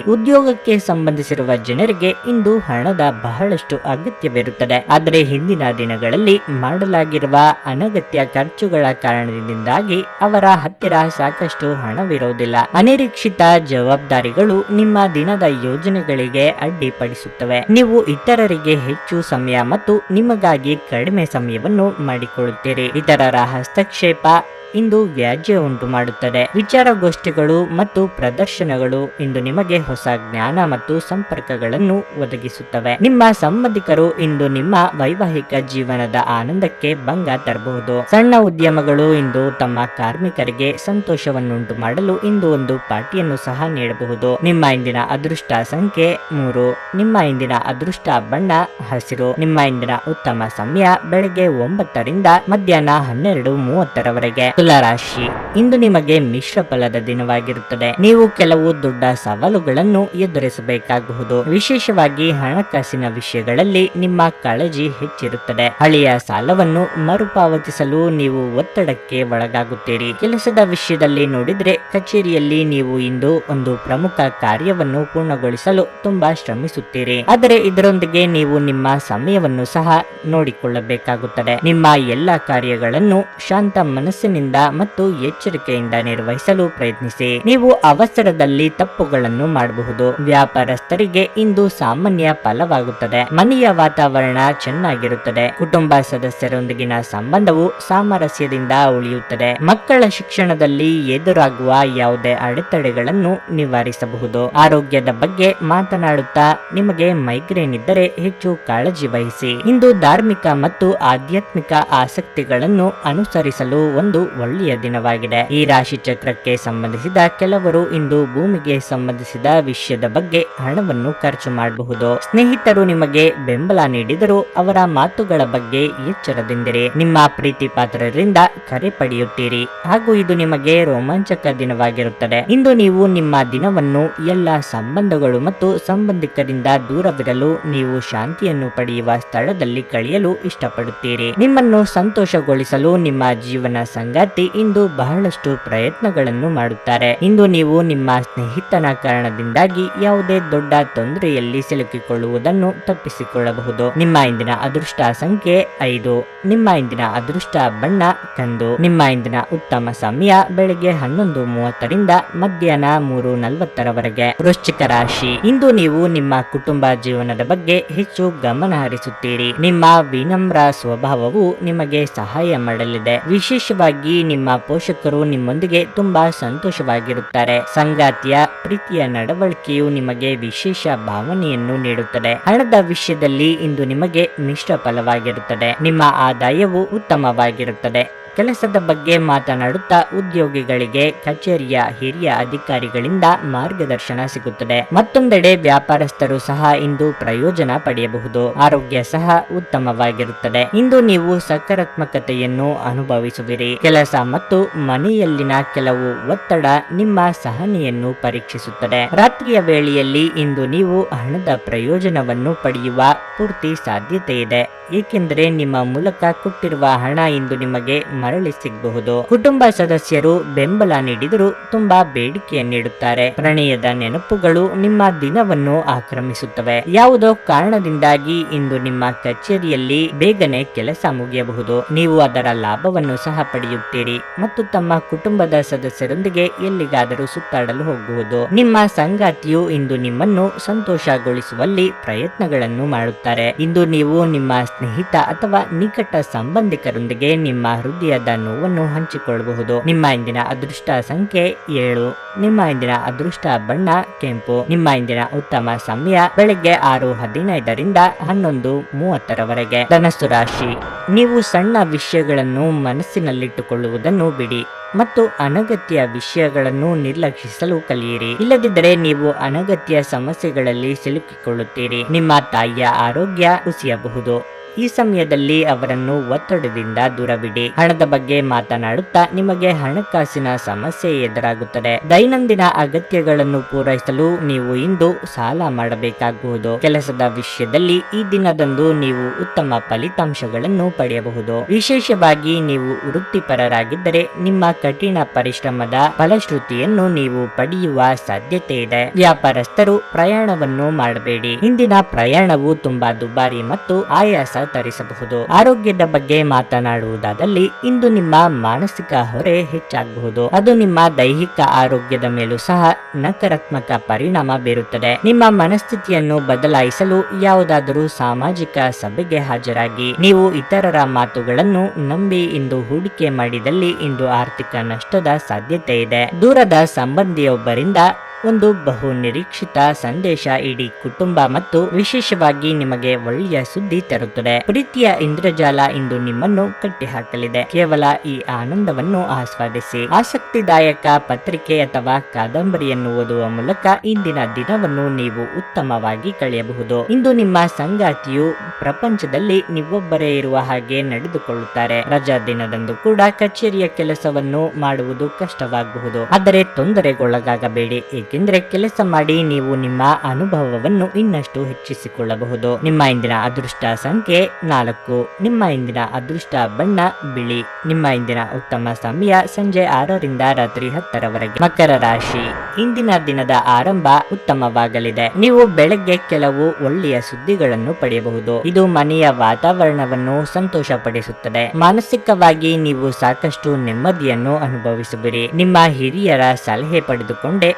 ಉದ್ಯೋಗಕ್ಕೆ ಸಂಬಂಧಿಸಿರುವ ಜನರಿಗೆ ಇಂದು ಹಣದ ಬಹಳಷ್ಟು ಅಗತ್ಯವಿರುತ್ತದೆ. ಆದರೆ ಹಿಂದಿನ ದಿನಗಳಲ್ಲಿ ಮಾಡಲಾಗಿರುವ ಅನಗತ್ಯ ಖರ್ಚುಗಳ ಕಾರಣದಿಂದಾಗಿ ಅವರ ಹತ್ತಿರ ಸಾಕಷ್ಟು ಹಣವಿರುವುದಿಲ್ಲ. ಅನಿರೀಕ್ಷಿತ ಜವಾಬ್ದಾರಿಗಳು ನಿಮ್ಮ ದಿನದ ಯೋಜನೆಗಳಿಗೆ ಅಡ್ಡಿಪಡಿಸುತ್ತವೆ. ನೀವು ಇತರರಿಗೆ ಹೆಚ್ಚು ಸಮಯ ಮತ್ತು ನಿಮಗಾಗಿ ಕಡಿಮೆ ಸಮಯವನ್ನು ಮಾಡಿಕೊಳ್ಳುತ್ತೀರಿ. ಇತರರ ಹಸ್ತಕ್ಷೇಪ ಇಂದು ವ್ಯಾಜ್ಯ ಉಂಟು ಮಾಡುತ್ತದೆ. ವಿಚಾರಗೋಷ್ಠಿಗಳು ಮತ್ತು ಪ್ರದರ್ಶನಗಳು ಇಂದು ನಿಮಗೆ ಹೊಸ ಜ್ಞಾನ ಮತ್ತು ಸಂಪರ್ಕಗಳನ್ನು ಒದಗಿಸುತ್ತವೆ. ನಿಮ್ಮ ಸಂಬಂಧಿಕರು ಇಂದು ನಿಮ್ಮ ವೈವಾಹಿಕ ಜೀವನದ ಆನಂದಕ್ಕೆ ಭಂಗ ತರಬಹುದು. ಸಣ್ಣ ಉದ್ಯಮಗಳು ಇಂದು ತಮ್ಮ ಕಾರ್ಮಿಕರಿಗೆ ಸಂತೋಷವನ್ನುಂಟು ಮಾಡಲು ಇಂದು ಒಂದು ಪಾರ್ಟಿಯನ್ನು ಸಹ ನೀಡಬಹುದು. ನಿಮ್ಮ ಇಂದಿನ ಅದೃಷ್ಟ ಸಂಖ್ಯೆ ಮೂರು. ನಿಮ್ಮ ಇಂದಿನ ಅದೃಷ್ಟ ಬಣ್ಣ ಹಸಿರು. ನಿಮ್ಮ ಇಂದಿನ ಉತ್ತಮ ಸಮಯ ಬೆಳಗ್ಗೆ ಒಂಬತ್ತರಿಂದ ಮಧ್ಯಾಹ್ನ ಹನ್ನೆರಡು ಮೂವತ್ತರವರೆಗೆ. ತುಲಾರಾಶಿ. ಇಂದು ನಿಮಗೆ ಮಿಶ್ರ ಫಲದ ದಿನವಾಗಿರುತ್ತದೆ. ನೀವು ಕೆಲವು ದೊಡ್ಡ ಸವಾಲುಗಳನ್ನು ಎದುರಿಸಬೇಕಾಗಬಹುದು. ವಿಶೇಷವಾಗಿ ಹಣಕಾಸಿನ ವಿಷಯಗಳಲ್ಲಿ ನಿಮ್ಮ ಕಾಳಜಿ ಹೆಚ್ಚಿರುತ್ತದೆ. ಹಳೆಯ ಸಾಲವನ್ನು ಮರುಪಾವತಿಸಲು ನೀವು ಒತ್ತಡಕ್ಕೆ ಒಳಗಾಗುತ್ತೀರಿ. ಕೆಲಸದ ವಿಷಯದಲ್ಲಿ ನೋಡಿದ್ರೆ ಕಚೇರಿಯಲ್ಲಿ ನೀವು ಇಂದು ಒಂದು ಪ್ರಮುಖ ಕಾರ್ಯವನ್ನು ಪೂರ್ಣಗೊಳಿಸಲು ತುಂಬಾ ಶ್ರಮಿಸುತ್ತೀರಿ. ಆದರೆ ಇದರೊಂದಿಗೆ ನೀವು ನಿಮ್ಮ ಸಮಯವನ್ನು ಸಹ ನೋಡಿಕೊಳ್ಳಬೇಕಾಗುತ್ತದೆ. ನಿಮ್ಮ ಎಲ್ಲಾ ಕಾರ್ಯಗಳನ್ನು ಶಾಂತ ಮನಸ್ಸಿನಿಂದ ಮತ್ತು ಎಚ್ಚರಿಕೆಯಿಂದ ನಿರ್ವಹಿಸಲು ಪ್ರಯತ್ನಿಸಿ. ನೀವು ಅವಸರದಲ್ಲಿ ತಪ್ಪುಗಳನ್ನು ಮಾಡಬಹುದು. ವ್ಯಾಪಾರಸ್ಥರಿಗೆ ಇಂದು ಸಾಮಾನ್ಯ ಫಲವಾಗುತ್ತದೆ. ಮನೆಯ ವಾತಾವರಣ ಚೆನ್ನಾಗಿರುತ್ತದೆ. ಕುಟುಂಬ ಸದಸ್ಯರೊಂದಿಗಿನ ಸಂಬಂಧವು ಸಾಮರಸ್ಯದಿಂದ ಉಳಿಯುತ್ತದೆ. ಮಕ್ಕಳ ಶಿಕ್ಷಣದಲ್ಲಿ ಎದುರಾಗುವ ಯಾವುದೇ ಅಡೆತಡೆಗಳನ್ನು ನಿವಾರಿಸಬಹುದು. ಆರೋಗ್ಯದ ಬಗ್ಗೆ ಮಾತನಾಡುತ್ತಾ ನಿಮಗೆ ಮೈಗ್ರೇನ್ ಇದ್ದರೆ ಹೆಚ್ಚು ಕಾಳಜಿ ವಹಿಸಿ. ಇಂದು ಧಾರ್ಮಿಕ ಮತ್ತು ಆಧ್ಯಾತ್ಮಿಕ ಆಸಕ್ತಿಗಳನ್ನು ಅನುಸರಿಸಲು ಒಂದು ಒಳ್ಳೆಯ ದಿನವಾಗಿದೆ. ಈ ರಾಶಿ ಚಕ್ರಕ್ಕೆ ಸಂಬಂಧಿಸಿದ ಕೆಲವರು ಇಂದು ಭೂಮಿಗೆ ಸಂಬಂಧಿಸಿದ ವಿಷಯದ ಬಗ್ಗೆ ಹಣವನ್ನು ಖರ್ಚು ಮಾಡಬಹುದು. ಸ್ನೇಹಿತರು ನಿಮಗೆ ಬೆಂಬಲ ನೀಡಿದರೂ ಅವರ ಮಾತುಗಳ ಬಗ್ಗೆ ಎಚ್ಚರದಿಂದಿರಿ. ನಿಮ್ಮ ಪ್ರೀತಿ ಪಾತ್ರರಿಂದ ಕರೆ ಪಡೆಯುತ್ತೀರಿ. ಹಾಗೂ ಇದು ನಿಮಗೆ ರೋಮಾಂಚಕ ದಿನವಾಗಿರುತ್ತದೆ. ಇಂದು ನೀವು ನಿಮ್ಮ ದಿನವನ್ನು ಎಲ್ಲ ಸಂಬಂಧಗಳು ಮತ್ತು ಸಂಬಂಧಿಕರಿಂದ ದೂರವಿರಲು ನೀವು ಶಾಂತಿಯನ್ನು ಪಡೆಯುವ ಸ್ಥಳದಲ್ಲಿ ಕಳೆಯಲು ಇಷ್ಟಪಡುತ್ತೀರಿ. ನಿಮ್ಮನ್ನು ಸಂತೋಷಗೊಳಿಸಲು ನಿಮ್ಮ ಜೀವನ ಸಂಗಾತಿ ಇಂದು ಬಹಳಷ್ಟು ಪ್ರಯತ್ನಗಳನ್ನು ಮಾಡುತ್ತಾರೆ. ಇಂದು ನೀವು ನಿಮ್ಮ ಸ್ನೇಹಿತನ ಕಾರಣದಿಂದಾಗಿ ಯಾವುದೇ ದೊಡ್ಡ ತೊಂದರೆಯಲ್ಲಿ ಸಿಲುಕಿಕೊಳ್ಳುವುದನ್ನು ತಪ್ಪಿಸಿಕೊಳ್ಳಬಹುದು. ನಿಮ್ಮ ಇಂದಿನ ಅದೃಷ್ಟ ಸಂಖ್ಯೆ ಐದು. ನಿಮ್ಮ ಇಂದಿನ ಅದೃಷ್ಟ ಬಣ್ಣ ಕಂದು. ನಿಮ್ಮ ಇಂದಿನ ಉತ್ತಮ ಸಮಯ ಬೆಳಗ್ಗೆ ಹನ್ನೊಂದು ಮೂವತ್ತರಿಂದ ಮಧ್ಯಾಹ್ನ ಮೂರು ನಲವತ್ತರವರೆಗೆ. ವೃಶ್ಚಿಕ ರಾಶಿ. ಇಂದು ನೀವು ನಿಮ್ಮ ಕುಟುಂಬ ಜೀವನದ ಬಗ್ಗೆ ಹೆಚ್ಚು ಗಮನ ಹರಿಸುತ್ತೀರಿ. ನಿಮ್ಮ ವಿನಮ್ರ ಸ್ವಭಾವವು ನಿಮಗೆ ಸಹಾಯ ಮಾಡಲಿದೆ. ವಿಶೇಷವಾಗಿ ನಿಮ್ಮ ಪೋಷಕರು ನಿಮ್ಮೊಂದಿಗೆ ತುಂಬಾ ಸಂತೋಷವಾಗಿರುತ್ತಾರೆ. ಸಂಗಾತಿಯ, ಪ್ರೀತಿಯ ನಡವಳಿಕೆಯು ನಿಮಗೆ ವಿಶೇಷ ಭಾವನೆಯನ್ನು ನೀಡುತ್ತದೆ. ಹಣದ ವಿಷಯದಲ್ಲಿ ಇಂದು ನಿಮಗೆ ಮಿಶ್ರ ಫಲವಾಗಿರುತ್ತದೆ. ನಿಮ್ಮ ಆದಾಯವು ಉತ್ತಮವಾಗಿರುತ್ತದೆ. ಕೆಲಸದ ಬಗ್ಗೆ ಮಾತನಾಡುತ್ತಾ ಉದ್ಯೋಗಿಗಳಿಗೆ, ಕಚೇರಿಯ ಹಿರಿಯ ಅಧಿಕಾರಿಗಳಿಂದ ಮಾರ್ಗದರ್ಶನ ಸಿಗುತ್ತದೆ. ಮತ್ತೊಂದೆಡೆ ವ್ಯಾಪಾರಸ್ಥರು ಸಹ ಇಂದು ಪ್ರಯೋಜನ ಪಡೆಯಬಹುದು. ಆರೋಗ್ಯ ಸಹ ಉತ್ತಮವಾಗಿರುತ್ತದೆ. ಇಂದು ನೀವು ಸಕಾರಾತ್ಮಕತೆಯನ್ನು ಅನುಭವಿಸುವಿರಿ. ಕೆಲಸ ಮತ್ತು ಮನೆಯಲ್ಲಿನ ಕೆಲವು ಒತ್ತಡ ನಿಮ್ಮ ಸಹನೆಯನ್ನು ಪರೀಕ್ಷಿಸುತ್ತದೆ. ರಾತ್ರಿಯ ವೇಳೆಯಲ್ಲಿ ಇಂದು ನೀವು ಹಣದ ಪ್ರಯೋಜನವನ್ನು ಪಡೆಯುವ ಪೂರ್ತಿ ಸಾಧ್ಯತೆ ಇದೆ ಏಕೆಂದರೆ ನಿಮ್ಮ ಮೂಲಕ ಕೊಟ್ಟಿರುವ ಹಣ ಇಂದು ನಿಮಗೆ ಮರಳಿ ಸಿಗಬಹುದು. ಕುಟುಂಬ ಸದಸ್ಯರು ಬೆಂಬಲ ನೀಡಿದರೂ ತುಂಬಾ ಬೇಡಿಕೆಯನ್ನಿಡುತ್ತಾರೆ ಪ್ರಣಯದ ನೆನಪುಗಳು ನಿಮ್ಮ ದಿನವನ್ನು ಆಕ್ರಮಿಸುತ್ತವೆ. ಯಾವುದೋ ಕಾರಣದಿಂದಾಗಿ ಇಂದು ನಿಮ್ಮ ಕಚೇರಿಯಲ್ಲಿ ಬೇಗನೆ ಕೆಲಸ ಮುಗಿಯಬಹುದು. ನೀವು ಅದರ ಲಾಭವನ್ನು ಸಹ ಪಡೆಯುತ್ತೀರಿ ಮತ್ತು ತಮ್ಮ ಕುಟುಂಬದ ಸದಸ್ಯರೊಂದಿಗೆ ಎಲ್ಲಿಗಾದರೂ ಸುತ್ತಾಡಲು ಹೋಗುವುದು ನಿಮ್ಮ ಸಂಗಾತಿಯು ಇಂದು ನಿಮ್ಮನ್ನು ಸಂತೋಷಗೊಳಿಸುವಲ್ಲಿ ಪ್ರಯತ್ನಗಳನ್ನು ಮಾಡುತ್ತಾರೆ. ಇಂದು ನೀವು ನಿಮ್ಮ ಸ್ನೇಹಿತ ಅಥವಾ ನಿಕಟ ಸಂಬಂಧಿಕರೊಂದಿಗೆ ನಿಮ್ಮ ಹೃದಯದ ನೋವನ್ನು ಹಂಚಿಕೊಳ್ಳಬಹುದು. ನಿಮ್ಮ ಇಂದಿನ ಅದೃಷ್ಟ ಸಂಖ್ಯೆ ಏಳು. ನಿಮ್ಮ ಇಂದಿನ ಅದೃಷ್ಟ ಬಣ್ಣ ಕೆಂಪು. ನಿಮ್ಮ ಇಂದಿನ ಉತ್ತಮ ಸಮಯ ಬೆಳಗ್ಗೆ ಆರು ಹದಿನೈದರಿಂದ ಹನ್ನೊಂದು ಮೂವತ್ತರವರೆಗೆ. ಧನಸ್ಸು ರಾಶಿ. ನೀವು ಸಣ್ಣ ವಿಷಯಗಳನ್ನು ಮನಸ್ಸಿನಲ್ಲಿಟ್ಟುಕೊಳ್ಳುವುದನ್ನು ಬಿಡಿ ಮತ್ತು ಅನಗತ್ಯ ವಿಷಯಗಳನ್ನು ನಿರ್ಲಕ್ಷಿಸಲು ಕಲಿಯಿರಿ. ಇಲ್ಲದಿದ್ದರೆ ನೀವು ಅನಗತ್ಯ ಸಮಸ್ಯೆಗಳಲ್ಲಿ ಸಿಲುಕಿಕೊಳ್ಳುತ್ತೀರಿ. ನಿಮ್ಮ ತಾಯಿಯ ಆರೋಗ್ಯ ಕುಸಿಯಬಹುದು. ಈ ಸಮಯದಲ್ಲಿ ಅವರನ್ನು ಒತ್ತಡದಿಂದ ದೂರವಿಡಿ. ಹಣದ ಬಗ್ಗೆ ಮಾತನಾಡುತ್ತಾ ನಿಮಗೆ ಹಣಕಾಸಿನ ಸಮಸ್ಯೆ ಎದುರಾಗುತ್ತದೆ. ದೈನಂದಿನ ಅಗತ್ಯಗಳನ್ನು ಪೂರೈಸಲು ನೀವು ಇಂದು ಸಾಲ ಮಾಡಬೇಕಾಗುವುದು. ಕೆಲಸದ ವಿಷಯದಲ್ಲಿ ಈ ದಿನದಂದು ನೀವು ಉತ್ತಮ ಫಲಿತಾಂಶಗಳನ್ನು ಪಡೆಯಬಹುದು. ವಿಶೇಷವಾಗಿ ನೀವು ವೃತ್ತಿಪರರಾಗಿದ್ದರೆ ನಿಮ್ಮ ಕಠಿಣ ಪರಿಶ್ರಮದ ಫಲಶ್ರುತಿಯನ್ನು ನೀವು ಪಡೆಯುವ ಸಾಧ್ಯತೆ ಇದೆ. ವ್ಯಾಪಾರಸ್ಥರು ಪ್ರಯಾಣವನ್ನು ಮಾಡಬೇಡಿ. ಇಂದಿನ ಪ್ರಯಾಣವು ತುಂಬಾ ದುಬಾರಿ ಮತ್ತು ಆಯಾಸ ತರಿಸಬಹುದು ಆರೋಗ್ಯದ ಬಗ್ಗೆ ಮಾತನಾಡುವುದಾದಲ್ಲಿ ಇಂದು ನಿಮ್ಮ ಮಾನಸಿಕ ಹೊರೆ ಹೆಚ್ಚಾಗಬಹುದು. ಅದು ನಿಮ್ಮ ದೈಹಿಕ ಆರೋಗ್ಯದ ಮೇಲೂ ಸಹ ನಕಾರಾತ್ಮಕ ಪರಿಣಾಮ ಬೀರುತ್ತದೆ. ನಿಮ್ಮ ಮನಸ್ಥಿತಿಯನ್ನು ಬದಲಾಯಿಸಲು ಯಾವುದಾದರೂ ಸಾಮಾಜಿಕ ಸಭೆಗೆ ಹಾಜರಾಗಿ. ನೀವು ಇತರರ ಮಾತುಗಳನ್ನು ನಂಬಿ ಇಂದು ಹೂಡಿಕೆ ಮಾಡಿದಲ್ಲಿ ಇಂದು ಆರ್ಥಿಕ ನಷ್ಟದ ಸಾಧ್ಯತೆ ಇದೆ. ದೂರದ ಸಂಬಂಧಿಯೊಬ್ಬರಿಂದ ಒಂದು ಬಹು ನಿರೀಕ್ಷಿತ ಸಂದೇಶ ಇಡೀ ಕುಟುಂಬ ಮತ್ತು ವಿಶೇಷವಾಗಿ ನಿಮಗೆ ಒಳ್ಳೆಯ ಸುದ್ದಿ ತರುತ್ತದೆ. ಪ್ರೀತಿಯ ಇಂದ್ರಜಾಲ ಇಂದು ನಿಮ್ಮನ್ನು ಕಟ್ಟಿಹಾಕಲಿದೆ. ಕೇವಲ ಈ ಆನಂದವನ್ನು ಆಸ್ವಾದಿಸಿ. ಆಸಕ್ತಿದಾಯಕ ಪತ್ರಿಕೆ ಅಥವಾ ಕಾದಂಬರಿಯನ್ನು ಓದುವ ಮೂಲಕ ಇಂದಿನ ದಿನವನ್ನು ನೀವು ಉತ್ತಮವಾಗಿ ಕಳೆಯಬಹುದು. ಇಂದು ನಿಮ್ಮ ಸಂಗಾತಿಯು ಪ್ರಪಂಚದಲ್ಲಿ ನೀವೊಬ್ಬರೇ ಇರುವ ಹಾಗೆ ನಡೆದುಕೊಳ್ಳುತ್ತಾರೆ. ರಜಾ ದಿನದಂದು ಕೂಡ ಕಚೇರಿಯ ಕೆಲಸವನ್ನು ಮಾಡುವುದು ಕಷ್ಟವಾಗಬಹುದು. ಆದರೆ ತೊಂದರೆಗೊಳಗಾಗಬೇಡಿ. ಏಕೆಂದರೆ ಕೆಲಸ ಮಾಡಿ ನೀವು ನಿಮ್ಮ ಅನುಭವವನ್ನು ಇನ್ನಷ್ಟು ಹೆಚ್ಚಿಸಿಕೊಳ್ಳಬಹುದು. ನಿಮ್ಮ ಇಂದಿನ ಅದೃಷ್ಟ ಸಂಖ್ಯೆ ನಾಲ್ಕು. ನಿಮ್ಮ ಇಂದಿನ ಅದೃಷ್ಟ ಬಣ್ಣ ಬಿಳಿ. ನಿಮ್ಮ ಇಂದಿನ ಉತ್ತಮ ಸಮಯ ಸಂಜೆ ಆರರಿಂದ ರಾತ್ರಿ ಹತ್ತರವರೆಗೆ. ಮಕರ ರಾಶಿ. ಇಂದಿನ ದಿನದ ಆರಂಭ ಉತ್ತಮವಾಗಲಿದೆ. ನೀವು ಬೆಳಗ್ಗೆ ಕೆಲವು ಒಳ್ಳೆಯ ಸುದ್ದಿಗಳನ್ನು ಪಡೆಯಬಹುದು. ಇದು ಮನೆಯ ವಾತಾವರಣವನ್ನು ಸಂತೋಷಪಡಿಸುತ್ತದೆ. ಮಾನಸಿಕವಾಗಿ ನೀವು ಸಾಕಷ್ಟು ನೆಮ್ಮದಿಯನ್ನು ಅನುಭವಿಸುವಿರಿ. ನಿಮ್ಮ ಹಿರಿಯರ ಸಲಹೆ ಪಡೆದುಕೊಂಡೇ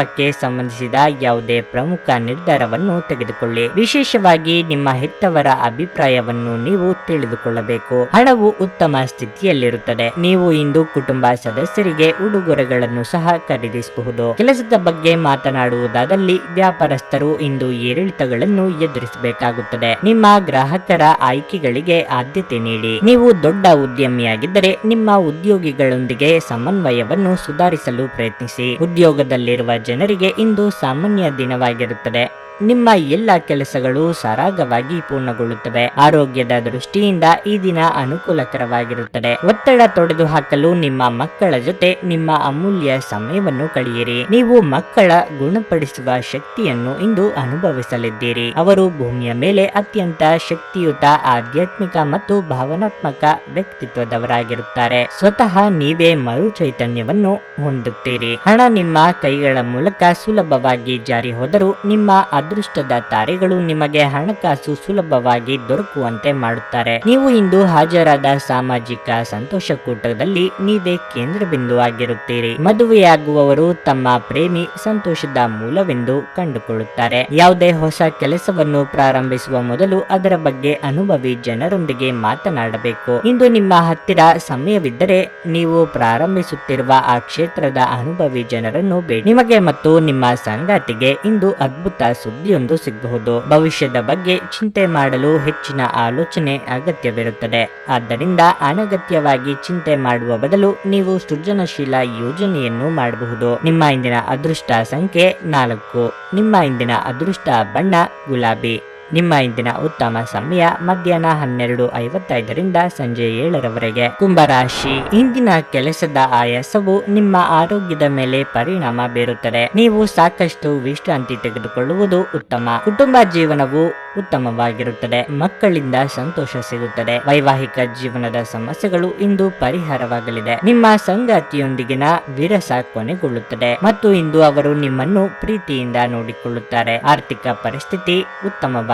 ಕುಟುಂಬಕ್ಕೆ ಸಂಬಂಧಿಸಿದ ಯಾವುದೇ ಪ್ರಮುಖ ನಿರ್ಧಾರವನ್ನು ತೆಗೆದುಕೊಳ್ಳಿ. ವಿಶೇಷವಾಗಿ ನಿಮ್ಮ ಹೆತ್ತವರ ಅಭಿಪ್ರಾಯವನ್ನು ನೀವು ತಿಳಿದುಕೊಳ್ಳಬೇಕು. ಹಣವು ಉತ್ತಮ ಸ್ಥಿತಿಯಲ್ಲಿರುತ್ತದೆ. ನೀವು ಇಂದು ಕುಟುಂಬ ಸದಸ್ಯರಿಗೆ ಉಡುಗೊರೆಗಳನ್ನು ಸಹ ಖರೀದಿಸಬಹುದು. ಕೆಲಸದ ಬಗ್ಗೆ ಮಾತನಾಡುವುದಾದಲ್ಲಿ ವ್ಯಾಪಾರಸ್ಥರು ಇಂದು ಏರಿಳಿತಗಳನ್ನು ಎದುರಿಸಬೇಕಾಗುತ್ತದೆ. ನಿಮ್ಮ ಗ್ರಾಹಕರ ಆಯ್ಕೆಗಳಿಗೆ ಆದ್ಯತೆ ನೀಡಿ. ನೀವು ದೊಡ್ಡ ಉದ್ಯಮಿಯಾಗಿದ್ದರೆ ನಿಮ್ಮ ಉದ್ಯೋಗಿಗಳೊಂದಿಗೆ ಸಮನ್ವಯವನ್ನು ಸುಧಾರಿಸಲು ಪ್ರಯತ್ನಿಸಿ. ಉದ್ಯೋಗದಲ್ಲಿರುವ ಜನರಿಗೆ ಇಂದು ಸಾಮಾನ್ಯ ದಿನವಾಗಿರುತ್ತದೆ. ನಿಮ್ಮ ಎಲ್ಲ ಕೆಲಸಗಳು ಸರಾಗವಾಗಿ ಪೂರ್ಣಗೊಳ್ಳುತ್ತವೆ. ಆರೋಗ್ಯದ ದೃಷ್ಟಿಯಿಂದ ಈ ದಿನ ಅನುಕೂಲಕರವಾಗಿರುತ್ತದೆ. ಒತ್ತಡ ತೊಡೆದು ಹಾಕಲು ನಿಮ್ಮ ಮಕ್ಕಳ ಜೊತೆ ನಿಮ್ಮ ಅಮೂಲ್ಯ ಸಮಯವನ್ನು ಕಳೆಯಿರಿ. ನೀವು ಮಕ್ಕಳ ಗುಣಪಡಿಸುವ ಶಕ್ತಿಯನ್ನು ಇಂದು ಅನುಭವಿಸಲಿದ್ದೀರಿ. ಅವರು ಭೂಮಿಯ ಮೇಲೆ ಅತ್ಯಂತ ಶಕ್ತಿಯುತ, ಆಧ್ಯಾತ್ಮಿಕ ಮತ್ತು ಭಾವನಾತ್ಮಕ ವ್ಯಕ್ತಿತ್ವದವರಾಗಿರುತ್ತಾರೆ. ಸ್ವತಃ ನೀವೇ ಮರು ಚೈತನ್ಯವನ್ನು ಹೊಂದುತ್ತೀರಿ. ಹಣ ನಿಮ್ಮ ಕೈಗಳ ಮೂಲಕ ಸುಲಭವಾಗಿ ಜಾರಿ ಹೋದರೂ ನಿಮ್ಮ ಅದೃಷ್ಟದ ತಾರೆಗಳು ನಿಮಗೆ ಹಣಕಾಸು ಸುಲಭವಾಗಿ ದೊರಕುವಂತೆ ಮಾಡುತ್ತಾರೆ. ನೀವು ಇಂದು ಹಾಜರಾದ ಸಾಮಾಜಿಕ ಸಂತೋಷ ಕೂಟದಲ್ಲಿ ನೀವೇ ಕೇಂದ್ರ ಬಿಂದುವಾಗಿರುತ್ತೀರಿ ಮದುವೆಯಾಗುವವರು ತಮ್ಮ ಪ್ರೇಮಿ ಸಂತೋಷದ ಮೂಲವೆಂದು ಕಂಡುಕೊಳ್ಳುತ್ತಾರೆ. ಯಾವುದೇ ಹೊಸ ಕೆಲಸವನ್ನು ಪ್ರಾರಂಭಿಸುವ ಮೊದಲು ಅದರ ಬಗ್ಗೆ ಅನುಭವಿ ಜನರೊಂದಿಗೆ ಮಾತನಾಡಬೇಕು. ಇಂದು ನಿಮ್ಮ ಹತ್ತಿರ ಸಮಯವಿದ್ದರೆ ನೀವು ಪ್ರಾರಂಭಿಸುತ್ತಿರುವ ಆ ಕ್ಷೇತ್ರದ ಅನುಭವಿ ಜನರನ್ನು ನಿಮಗೆ ಮತ್ತು ನಿಮ್ಮ ಸಂಗಾತಿಗೆ ಇಂದು ಅದ್ಭುತ ಸುದ್ದಿಯೊಂದು ಸಿಗಬಹುದು. ಭವಿಷ್ಯದ ಬಗ್ಗೆ ಚಿಂತೆ ಮಾಡಲು ಹೆಚ್ಚಿನ ಆಲೋಚನೆ ಅಗತ್ಯವಿರುತ್ತದೆ. ಆದ್ದರಿಂದ ಅನಗತ್ಯವಾಗಿ ಚಿಂತೆ ಮಾಡುವ ಬದಲು ನೀವು ಸೃಜನಶೀಲ ಯೋಜನೆಯನ್ನು ಮಾಡಬಹುದು. ನಿಮ್ಮ ಇಂದಿನ ಅದೃಷ್ಟ ಸಂಖ್ಯೆ ನಾಲ್ಕು. ನಿಮ್ಮ ಇಂದಿನ ಅದೃಷ್ಟ ಬಣ್ಣ ಗುಲಾಬಿ. ನಿಮ್ಮ ಇಂದಿನ ಉತ್ತಮ ಸಮಯ ಮಧ್ಯಾಹ್ನ ಹನ್ನೆರಡು ಐವತ್ತೈದರಿಂದ ಸಂಜೆ ಏಳರವರೆಗೆ. ಕುಂಭರಾಶಿ, ಇಂದಿನ ಕೆಲಸದ ಆಯಾಸವು ನಿಮ್ಮ ಆರೋಗ್ಯದ ಮೇಲೆ ಪರಿಣಾಮ ಬೀರುತ್ತದೆ. ನೀವು ಸಾಕಷ್ಟು ವಿಶ್ರಾಂತಿ ತೆಗೆದುಕೊಳ್ಳುವುದು ಉತ್ತಮ. ಕುಟುಂಬ ಜೀವನವು ಉತ್ತಮವಾಗಿರುತ್ತದೆ. ಮಕ್ಕಳಿಂದ ಸಂತೋಷ ಸಿಗುತ್ತದೆ. ವೈವಾಹಿಕ ಜೀವನದ ಸಮಸ್ಯೆಗಳು ಇಂದು ಪರಿಹಾರವಾಗಲಿದೆ. ನಿಮ್ಮ ಸಂಗಾತಿಯೊಂದಿಗಿನ ವಿರಸ ಕೊನೆಗೊಳ್ಳುತ್ತದೆ. ಮತ್ತು ಇಂದು ಅವರು ನಿಮ್ಮನ್ನು ಪ್ರೀತಿಯಿಂದ ನೋಡಿಕೊಳ್ಳುತ್ತಾರೆ. ಆರ್ಥಿಕ ಪರಿಸ್ಥಿತಿ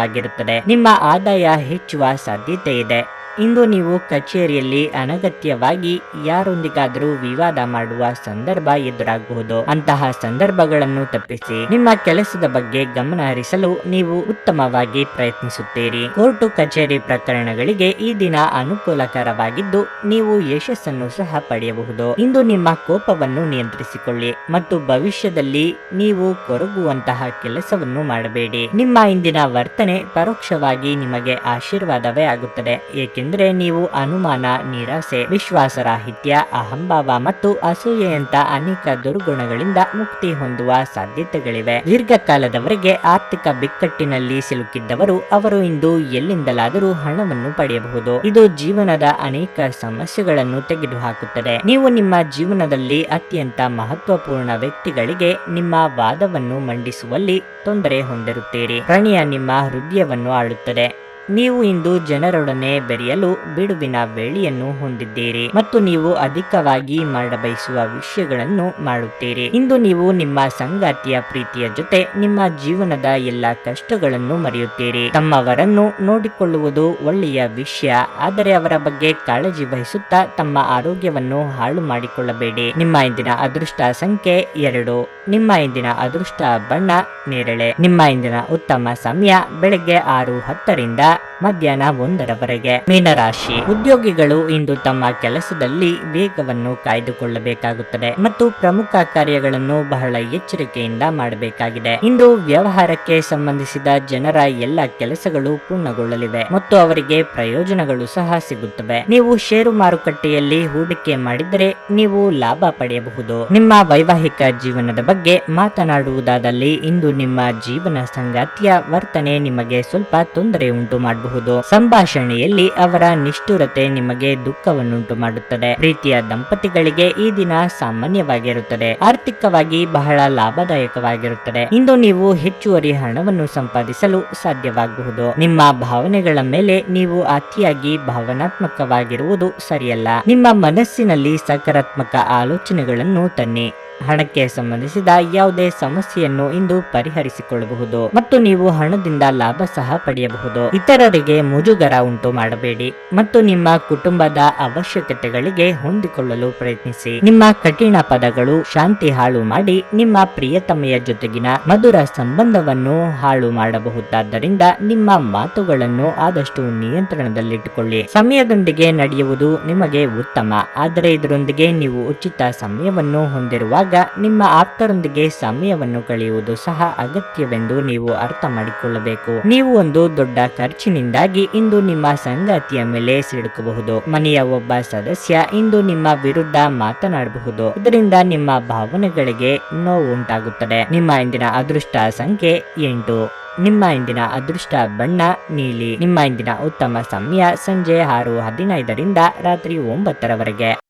ಉತ್ತಮವಾಗಿರುತ್ತದೆ ನಿಮ್ಮ ಆದಾಯ ಹೆಚ್ಚುವ ಸಾಧ್ಯತೆ ಇದೆ ಇಂದು ನೀವು ಕಚೇರಿಯಲ್ಲಿ ಅನಗತ್ಯವಾಗಿ ಯಾರೊಂದಿಗಾದರೂ ವಿವಾದ ಮಾಡುವ ಸಂದರ್ಭ ಎದುರಾಗಬಹುದು ಅಂತಹ ಸಂದರ್ಭಗಳನ್ನು ತಪ್ಪಿಸಿ ನಿಮ್ಮ ಕೆಲಸದ ಬಗ್ಗೆ ಗಮನ ಹರಿಸಲು ನೀವು ಉತ್ತಮವಾಗಿ ಪ್ರಯತ್ನಿಸುತ್ತೀರಿ. ಕೋರ್ಟು ಕಚೇರಿ ಪ್ರಕರಣಗಳಿಗೆ ಈ ದಿನ ಅನುಕೂಲಕರವಾಗಿದ್ದು ನೀವು ಯಶಸ್ಸನ್ನು ಸಹ ಪಡೆಯಬಹುದು. ಇಂದು ನಿಮ್ಮ ಕೋಪವನ್ನು ನಿಯಂತ್ರಿಸಿಕೊಳ್ಳಿ ಮತ್ತು ಭವಿಷ್ಯದಲ್ಲಿ ನೀವು ಕೊರಗುವಂತಹ ಕೆಲಸವನ್ನು ಮಾಡಬೇಡಿ. ನಿಮ್ಮ ಇಂದಿನ ವರ್ತನೆ ಪರೋಕ್ಷವಾಗಿ ನಿಮಗೆ ಆಶೀರ್ವಾದವೇ ಆಗುತ್ತದೆ, ಏಕೆಂದರೆ ಏಕೆಂದರೆ ನೀವು ಅನುಮಾನ, ನಿರಾಸೆ ವಿಶ್ವಾಸರಾಹಿತ್ಯ ಅಹಂಭಾವ ಮತ್ತು ಅಸೂಯೆಯಂತ ಅನೇಕ ದುರ್ಗುಣಗಳಿಂದ ಮುಕ್ತಿ ಹೊಂದುವ ಸಾಧ್ಯತೆಗಳಿವೆ. ದೀರ್ಘಕಾಲದವರೆಗೆ ಆರ್ಥಿಕ ಬಿಕ್ಕಟ್ಟಿನಲ್ಲಿ ಸಿಲುಕಿದ್ದವರು ಅವರು ಇಂದು ಎಲ್ಲಿಂದಲಾದರೂ ಹಣವನ್ನು ಪಡೆಯಬಹುದು. ಇದು ಜೀವನದ ಅನೇಕ ಸಮಸ್ಯೆಗಳನ್ನು ತೆಗೆದುಹಾಕುತ್ತದೆ. ನೀವು ನಿಮ್ಮ ಜೀವನದಲ್ಲಿ ಅತ್ಯಂತ ಮಹತ್ವಪೂರ್ಣ ವ್ಯಕ್ತಿಗಳಿಗೆ ನಿಮ್ಮ ವಾದವನ್ನು ಮಂಡಿಸುವಲ್ಲಿ ತೊಂದರೆ ಹೊಂದಿರುತ್ತೀರಿ. ಪ್ರಾಣಿಯ ನಿಮ್ಮ ಹೃದಯವನ್ನು ಆಳುತ್ತದೆ. ನೀವು ಇಂದು ಜನರೊಡನೆ ಬೆರೆಯಲು ಬಿಡುವಿನ ವೇಳೆಯನ್ನು ಹೊಂದಿದ್ದೀರಿ ಮತ್ತು ನೀವು ಅಧಿಕವಾಗಿ ಮಾಡಬಯಸುವ ವಿಷಯಗಳನ್ನು ಮಾಡುತ್ತೀರಿ. ಇಂದು ನೀವು ನಿಮ್ಮ ಸಂಗಾತಿಯ ಪ್ರೀತಿಯ ಜೊತೆ ನಿಮ್ಮ ಜೀವನದ ಎಲ್ಲ ಕಷ್ಟಗಳನ್ನು ಮರೆಯುತ್ತೀರಿ. ತಮ್ಮವರನ್ನು ನೋಡಿಕೊಳ್ಳುವುದು ಒಳ್ಳೆಯ ವಿಷಯ, ಆದರೆ ಅವರ ಬಗ್ಗೆ ಕಾಳಜಿ ವಹಿಸುತ್ತಾ ತಮ್ಮ ಆರೋಗ್ಯವನ್ನು ಹಾಳು ಮಾಡಿಕೊಳ್ಳಬೇಡಿ. ನಿಮ್ಮ ಇಂದಿನ ಅದೃಷ್ಟ ಸಂಖ್ಯೆ ಎರಡು. ನಿಮ್ಮ ಇಂದಿನ ಅದೃಷ್ಟ ಬಣ್ಣ ನೇರಳೆ. ನಿಮ್ಮ ಇಂದಿನ ಉತ್ತಮ ಸಮಯ ಬೆಳಗ್ಗೆ ಆರು ಹತ್ತರಿಂದ ಮಧ್ಯಾಹ್ನ ಒಂದರವರೆಗೆ. ಮೀನರಾಶಿ. ಉದ್ಯೋಗಿಗಳು ಇಂದು ತಮ್ಮ ಕೆಲಸದಲ್ಲಿ ವೇಗವನ್ನು ಕಾಯ್ದುಕೊಳ್ಳಬೇಕಾಗುತ್ತದೆ ಮತ್ತು ಪ್ರಮುಖ ಕಾರ್ಯಗಳನ್ನು ಬಹಳ ಎಚ್ಚರಿಕೆಯಿಂದ ಮಾಡಬೇಕಾಗಿದೆ. ಇಂದು ವ್ಯವಹಾರಕ್ಕೆ ಸಂಬಂಧಿಸಿದ ಜನರ ಎಲ್ಲ ಕೆಲಸಗಳು ಪೂರ್ಣಗೊಳ್ಳಲಿವೆ ಮತ್ತು ಅವರಿಗೆ ಪ್ರಯೋಜನಗಳು ಸಹ ಸಿಗುತ್ತವೆ. ನೀವು ಷೇರು ಮಾರುಕಟ್ಟೆಯಲ್ಲಿ ಹೂಡಿಕೆ ಮಾಡಿದರೆ ನೀವು ಲಾಭ ಪಡೆಯಬಹುದು. ನಿಮ್ಮ ವೈವಾಹಿಕ ಜೀವನದ ಬಗ್ಗೆ ಮಾತನಾಡುವುದಾದಲ್ಲಿ ಇಂದು ನಿಮ್ಮ ಜೀವನ ಸಂಗಾತಿಯ ವರ್ತನೆ ನಿಮಗೆ ಸ್ವಲ್ಪ ತೊಂದರೆ ಉಂಟು ಮಾಡಬಹುದು. ಸಂಭಾಷಣೆಯಲ್ಲಿ ಅವರ ನಿಷ್ಠುರತೆ ನಿಮಗೆ ದುಃಖವನ್ನುಂಟು ಮಾಡುತ್ತದೆ. ಪ್ರೀತಿಯ ದಂಪತಿಗಳಿಗೆ ಈ ದಿನ ಸಾಮಾನ್ಯವಾಗಿರುತ್ತದೆ. ಆರ್ಥಿಕವಾಗಿ ಬಹಳ ಲಾಭದಾಯಕವಾಗಿರುತ್ತದೆ. ಇಂದು ನೀವು ಹೆಚ್ಚುವರಿ ಹಣವನ್ನು ಸಂಪಾದಿಸಲು ಸಾಧ್ಯವಾಗಬಹುದು. ನಿಮ್ಮ ಭಾವನೆಗಳ ಮೇಲೆ ನೀವು ಅತಿಯಾಗಿ ಭಾವನಾತ್ಮಕವಾಗಿರುವುದು ಸರಿಯಲ್ಲ. ನಿಮ್ಮ ಮನಸ್ಸಿನಲ್ಲಿ ಸಕಾರಾತ್ಮಕ ಆಲೋಚನೆಗಳನ್ನು ತನ್ನಿ. ಹಣಕ್ಕೆ ಸಂಬಂಧಿಸಿದ ಯಾವುದೇ ಸಮಸ್ಯೆಯನ್ನು ಇಂದು ಪರಿಹರಿಸಿಕೊಳ್ಳಬಹುದು ಮತ್ತು ನೀವು ಹಣದಿಂದ ಲಾಭ ಸಹ ಪಡೆಯಬಹುದು. ಇತರರಿಗೆ ಮುಜುಗರ ಉಂಟು ಮಾಡಬೇಡಿ ಮತ್ತು ನಿಮ್ಮ ಕುಟುಂಬದ ಅವಶ್ಯಕತೆಗಳಿಗೆ ಹೊಂದಿಕೊಳ್ಳಲು ಪ್ರಯತ್ನಿಸಿ. ನಿಮ್ಮ ಕಠಿಣ ಪದಗಳು ಶಾಂತಿ ಹಾಳು ಮಾಡಿ ನಿಮ್ಮ ಪ್ರಿಯತಮೆಯ ಜೊತೆಗಿನ ಮಧುರ ಸಂಬಂಧವನ್ನು ಹಾಳು ಮಾಡಬಹುದಾದ್ದರಿಂದ ನಿಮ್ಮ ಮಾತುಗಳನ್ನು ಆದಷ್ಟು ನಿಯಂತ್ರಣದಲ್ಲಿಟ್ಟುಕೊಳ್ಳಿ. ಸಮಯದೊಂದಿಗೆ ನಡೆಯುವುದು ನಿಮಗೆ ಉತ್ತಮ, ಆದರೆ ಇದರೊಂದಿಗೆ ನೀವು ಉಚಿತ ಸಮಯವನ್ನು ಹೊಂದಿರುವಾಗ ನಿಮ್ಮ ಆಪ್ತರೊಂದಿಗೆ ಸಮಯವನ್ನು ಕಳೆಯುವುದು ಸಹ ಅಗತ್ಯವೆಂದು ನೀವು ಅರ್ಥ ಮಾಡಿಕೊಳ್ಳಬೇಕು. ನೀವು ಒಂದು ದೊಡ್ಡ ಖರ್ಚಿನಿಂದಾಗಿ ಇಂದು ನಿಮ್ಮ ಸಂಗಾತಿಯ ಮೇಲೆ ಸಿಡುಕಬಹುದು ಮನೆಯ ಒಬ್ಬ ಸದಸ್ಯ ಇಂದು ನಿಮ್ಮ ವಿರುದ್ಧ ಮಾತನಾಡಬಹುದು. ಇದರಿಂದ ನಿಮ್ಮ ಭಾವನೆಗಳಿಗೆ ನೋವು ಉಂಟಾಗುತ್ತದೆ. ನಿಮ್ಮ ಇಂದಿನ ಅದೃಷ್ಟ ಸಂಖ್ಯೆ ಎಂಟು. ನಿಮ್ಮ ಇಂದಿನ ಅದೃಷ್ಟ ಬಣ್ಣ ನೀಲಿ. ನಿಮ್ಮ ಇಂದಿನ ಉತ್ತಮ ಸಮಯ ಸಂಜೆ ಆರು ಹದಿನೈದರಿಂದ ರಾತ್ರಿ ಒಂಬತ್ತರವರೆಗೆ.